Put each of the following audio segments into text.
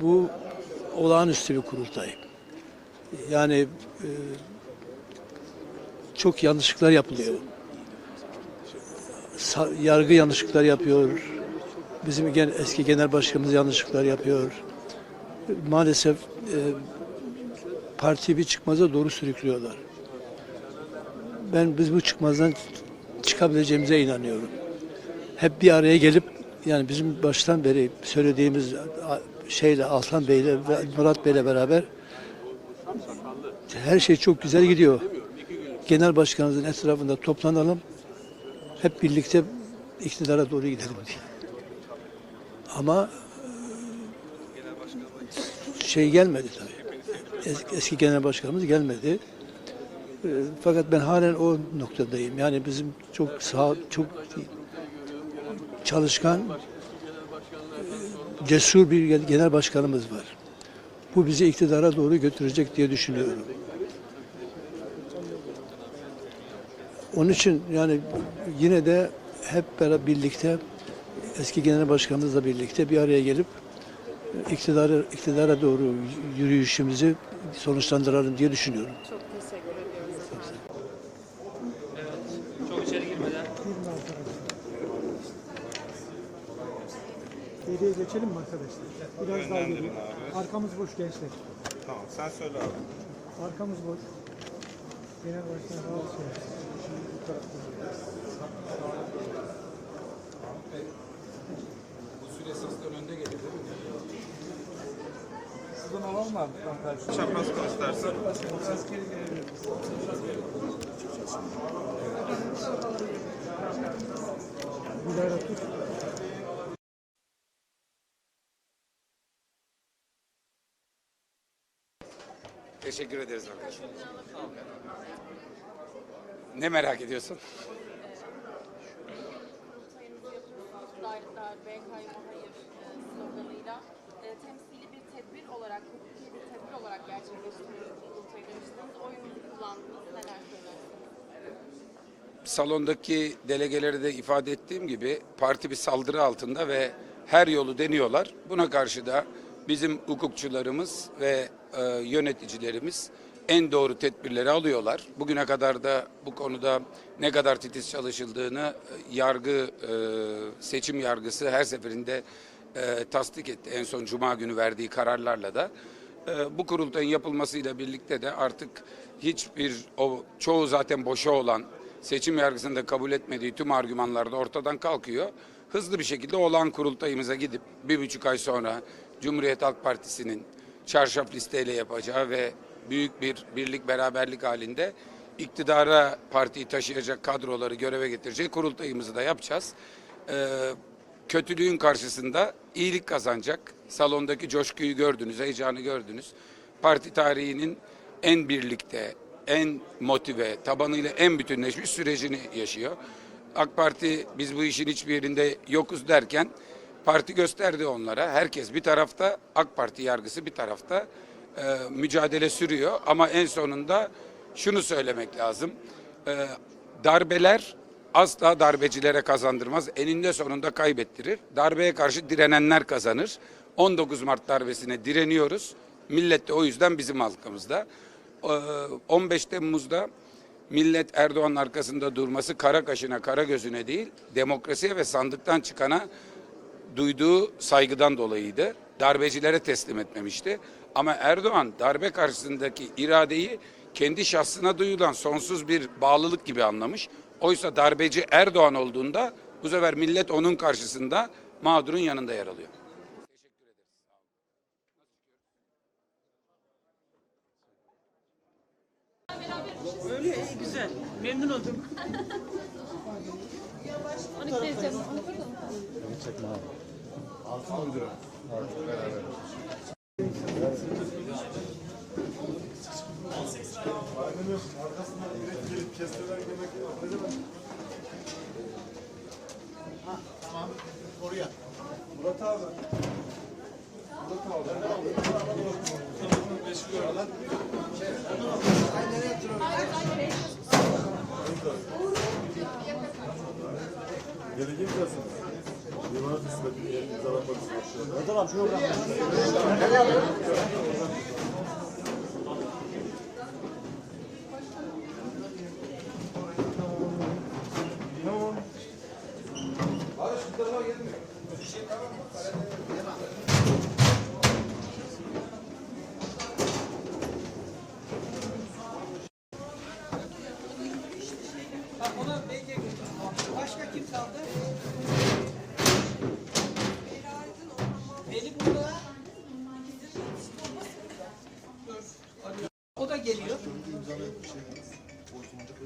bu olağanüstü bir kurultay. Yani e, çok yanlışlıklar yapılıyor. Yargı yanlışlıklar yapıyor. Bizim eski genel başkanımız yanlışlıklar yapıyor. Maalesef e, partiyi bir çıkmaza doğru sürüklüyorlar. Ben biz bu çıkmazdan çıkabileceğimize inanıyorum. Hep bir araya gelip yani bizim baştan beri söylediğimiz şeyle Altan Bey'le Murat Bey'le beraber her şey çok güzel gidiyor. Genel başkanımızın etrafında toplanalım. Hep birlikte iktidara doğru gidelim diye. Ama e, şey gelmedi tabii. Eski, eski genel başkanımız gelmedi. E, Fakat ben halen o noktadayım. Yani bizim çok sağ, çok çalışkan, cesur bir gen- genel başkanımız var. Bu bizi iktidara doğru götürecek diye düşünüyorum. Onun için yani yine de hep beraber birlikte eski genel başkanımızla birlikte bir araya gelip iktidara, iktidara doğru yürüyüşümüzü sonuçlandıralım diye düşünüyorum. Çok teşekkür ediyoruz efendim. Çok içeri girmeden. Geriye geçelim mi arkadaşlar? Biraz daha geri. Arkamız boş gençler. Tamam sen söyle abi. Arkamız boş. Genel başkan rahat söylesin. Bu tarafta. Çapraz koy istersen. Dilara Teşekkür ederiz arkadaşlar. Ne merak ediyorsun? Salondaki delegeleri de ifade ettiğim gibi parti bir saldırı altında ve her yolu deniyorlar. Buna karşı da bizim hukukçularımız ve e, yöneticilerimiz en doğru tedbirleri alıyorlar. Bugüne kadar da bu konuda ne kadar titiz çalışıldığını e, yargı e, seçim yargısı her seferinde e, tasdik etti. En son cuma günü verdiği kararlarla da e, bu kurultayın yapılmasıyla birlikte de artık hiçbir o çoğu zaten boşa olan seçim yargısında kabul etmediği tüm argümanlar da ortadan kalkıyor. Hızlı bir şekilde olağan kurultayımıza gidip bir buçuk ay sonra Cumhuriyet Halk Partisi'nin çarşaf listeyle yapacağı ve büyük bir birlik beraberlik halinde iktidara partiyi taşıyacak kadroları göreve getireceği kurultayımızı da yapacağız. Ee, kötülüğün karşısında iyilik kazanacak. Salondaki coşkuyu gördünüz, heyecanı gördünüz. Parti tarihinin en birlikte, en motive, tabanıyla en bütünleşmiş sürecini yaşıyor. AK Parti biz bu işin hiçbir yerinde yokuz derken parti gösterdi onlara. Herkes bir tarafta, AK Parti yargısı bir tarafta e, mücadele sürüyor. Ama en sonunda şunu söylemek lazım. E, darbeler asla darbecilere kazandırmaz. Eninde sonunda kaybettirir. Darbeye karşı direnenler kazanır. 19 Mart darbesine direniyoruz. Millet de o yüzden bizim halkımızda. Ee, 15 Temmuz'da millet Erdoğan'ın arkasında durması kara kaşına, kara gözüne değil, demokrasiye ve sandıktan çıkana duyduğu saygıdan dolayıydı. Darbecilere teslim etmemişti. Ama Erdoğan darbe karşısındaki iradeyi kendi şahsına duyulan sonsuz bir bağlılık gibi anlamış. Oysa darbeci Erdoğan olduğunda bu sefer millet onun karşısında mağdurun yanında yer alıyor. Öyle iyi güzel. Memnun oldum. Gelecek misin? Limanat hizmetini imzalamak için. Tamam şunu bırak. Bak ona belki başka kim kaldı?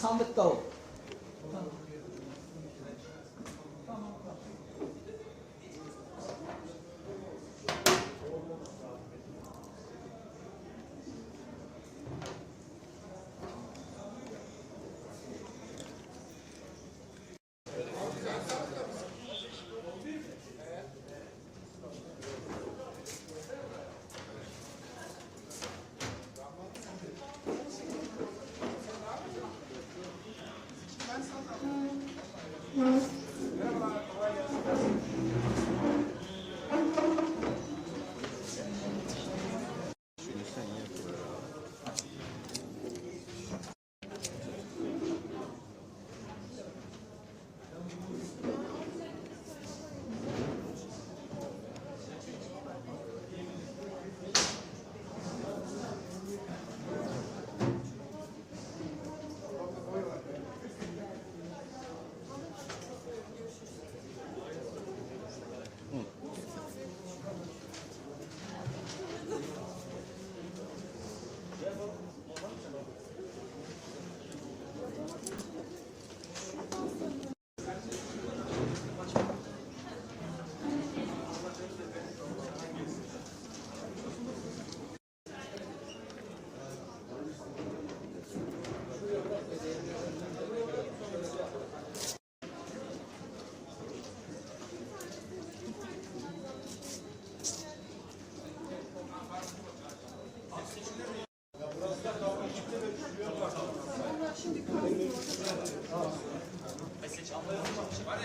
Sandıkta o.